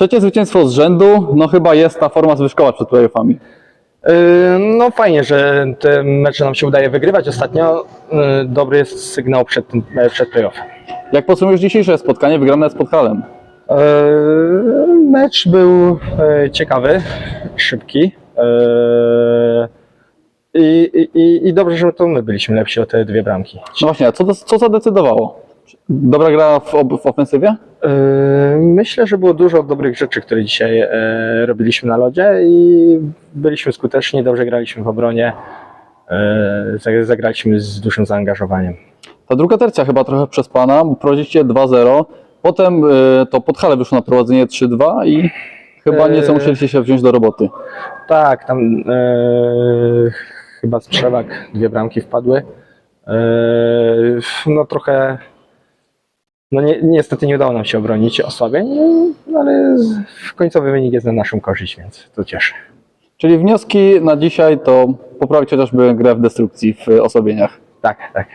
Trzecie zwycięstwo z rzędu, no chyba jest ta forma zwyżkowa przed playoffami. Yy, No fajnie, że te mecze nam się udaje wygrywać ostatnio. Yy, Dobry jest sygnał przed, tym- e, przed playoffem. Jak podsumujesz dzisiejsze spotkanie wygrane z Podhalem? Yy, Mecz był e, ciekawy, szybki. Yy, I, i, I dobrze, że to my byliśmy lepsi o te dwie bramki. No właśnie, a co, co zadecydowało? Dobra gra w, w ofensywie? Yy, Myślę, że było dużo dobrych rzeczy, które dzisiaj e, robiliśmy na lodzie i byliśmy skuteczni, dobrze graliśmy w obronie. e, zag- Zagraliśmy z dużym zaangażowaniem. Ta druga tercja chyba trochę przespana, bo prowadziliście 2-0, potem y, to Podhale wyszło na prowadzenie 3-2 i chyba nieco musieliście się wziąć do roboty. Tak, tam e, chyba z przewag dwie bramki wpadły. E, no trochę, no ni niestety nie udało nam się obronić osłabień, no, ale z- końcowy wynik jest na naszą korzyść, więc to cieszy. Czyli wnioski na dzisiaj to poprawić chociażby grę w destrukcji w osłabieniach. Tak, tak.